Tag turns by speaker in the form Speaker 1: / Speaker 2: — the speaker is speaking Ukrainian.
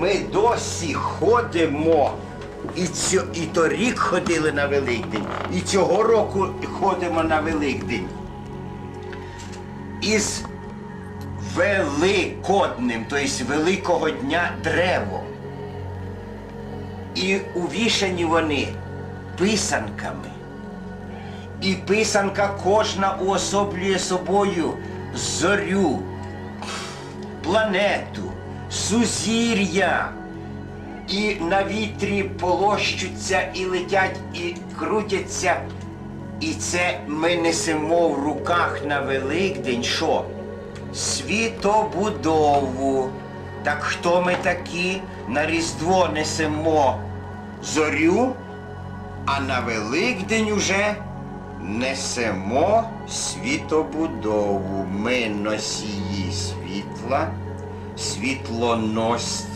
Speaker 1: ми досі ходимо. І, цьо, і торік ходили на Великдень, і цього року ходимо на Великдень. Із великодним, тобто Великого дня древо. І увішані вони писанками. І писанка кожна уособлює собою зорю, планету, сузір'я. І на вітрі полощуться, і летять, і крутяться. І це ми несемо в руках на Великдень що? Світобудову. Так хто ми такі? На Різдво несемо зорю, а на Великдень уже несемо світобудову. Ми носії світла, світлоносці.